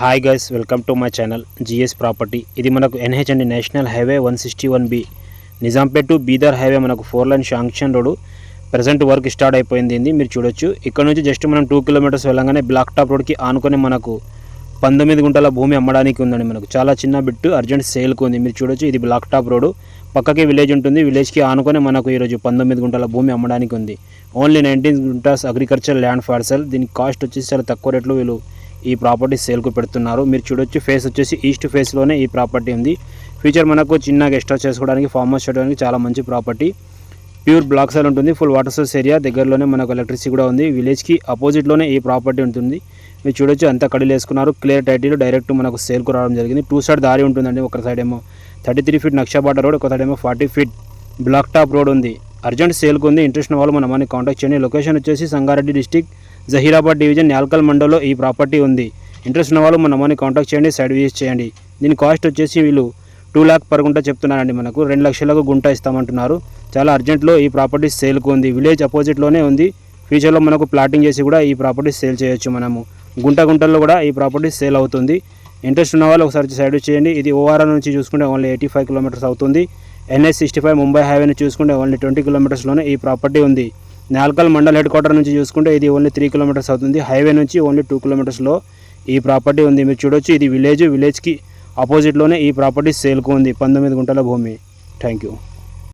Hi guys welcome to my channel GS property ఇది మనకు NH అండి national highway one sixty one B Nizampet to Bidar highway మనకు four lane sanction road present work start అయిపోయింది మీరు చూడొచ్చు. ఇక్కడ నుంచి జస్ట్ మనం టూ కిలోమీటర్స్ వెళ్ళగానే బ్లాక్ టాప్ రోడ్కి ఆనుకొని మనకు పంతొమ్మిది గుంటల భూమి అమ్మడానికి ఉందండి మనకు. చాలా చిన్న బిట్టు అర్జెంట్ సేల్కు ఉంది. మీరు చూడొచ్చు ఇది బ్లాక్ టాప్ రోడ్ పక్కకి విలేజ్ ఉంటుంది విలేజ్కి ఆనుకొని మనకు ఈరోజు పంతొమ్మిది గుంటల భూమి అమ్మడానికి ఉంది. ఓన్లీ నైన్టీన్ గుంటాస్ అగ్రికల్చర్ ల్యాండ్ పార్సల్ దీని కాస్ట్ వచ్చేసి చాలా తక్కువ రేట్లో వీళ్ళు ఈ ప్రాపర్టీ సేల్కు పెడుతున్నారు. మీరు చూడొచ్చు ఫేస్ వచ్చేసి ఈస్ట్ ఫేస్లోనే ఈ ప్రాపర్టీ ఉంది. ఫ్యూచర్ మనకు చిన్న గెస్ట్ హౌస్ చేసుకోవడానికి ఫామ్ హౌస్ చేయడానికి చాలా మంచి ప్రాపర్టీ. ప్యూర్ బ్లాక్ సైల్ ఉంటుంది ఫుల్ వాటర్ సోర్స్ ఏరియా దగ్గరలోనే మనకు ఎలక్ట్రిసిటీ కూడా ఉంది. విలేజ్కి అపోజిట్లోనే ఈ ప్రాపర్టీ ఉంటుంది. మీరు చూడొచ్చు అంతా కడిలు వేసుకున్నారు. క్లియర్ టైటిల్ డైరెక్ట్ మనకు సేల్కు రావడం జరిగింది. టూ సైడ్ దారి ఉంటుందండి ఒక సైడ్ ఏమో. థర్టీ త్రీ ఫీట్ నక్షాబాట రోడ్ ఒక సైడ్ ఏమో forty feet black top road ఉంది. అర్జెంట్ సేల్కు ఉంది. ఇంట్రెస్ట్ వాళ్ళు మన మనకి కాంటాక్ట్ చేయండి. లొకేషన్ వచ్చేసి సంగారెడ్డి డిస్టిక్ జహీరాబాద్ డివిజన్ యాల్కల్ మండల్లో ఈ ప్రాపర్టీ ఉంది. ఇంట్రెస్ట్ ఉన్న వాళ్ళు మన మనీ కాంటాక్ట్ చేయండి సైడ్ విజిట్ చేయండి. దీని కాస్ట్ వచ్చేసి వీళ్ళు టూ ల్యాక్ పర్ గుంట చెప్తున్నారండి మనకు. రెండు లక్షలకు గుంట ఇస్తామంటున్నారు. చాలా అర్జెంట్లో ఈ ప్రాపర్టీ సేల్కు ఉంది. విలేజ్ అపోజిట్లోనే ఉంది. ఫ్యూచర్లో మనకు ప్లాటింగ్ చేసి కూడా ఈ ప్రాపర్టీ సేల్ చేయొచ్చు మనము. గుంట గుంటల్లో కూడా ఈ ప్రాపర్టీ సేల్ అవుతుంది. ఇంట్రెస్ట్ ఉన్న వాళ్ళు ఒకసారి సైడ్ చేయండి. ఇది ఓఆర్ఆర్ నుంచి చూసుకుంటే ఓన్లీ ఎయిటీ ఫైవ్ కిలోమీటర్స్ అవుతుంది. NS sixty five Mumbai highway నుంచి చూసుకుంటే ఓన్లీ ట్వంటీ కిలోమీటర్స్లోనే ఈ ప్రాపర్టీ ఉంది. నాల్కల్ మండల్ హెడ్ క్వార్టర్ నుంచి చూసుకుంటే ఇది ఓన్లీ త్రీ కిలోమీటర్స్ అవుతుంది. హైవే నుంచి ఓన్లీ టూ కిలోమీటర్స్లో ఈ ప్రాపర్టీ ఉంది. మీరు చూడొచ్చు ఇది విలేజ్ విలేజ్కి ఆపోజిట్లోనే ఈ ప్రాపర్టీ సేల్కు ఉంది. పంతొమ్మిది గుంటల భూమి. Thank you.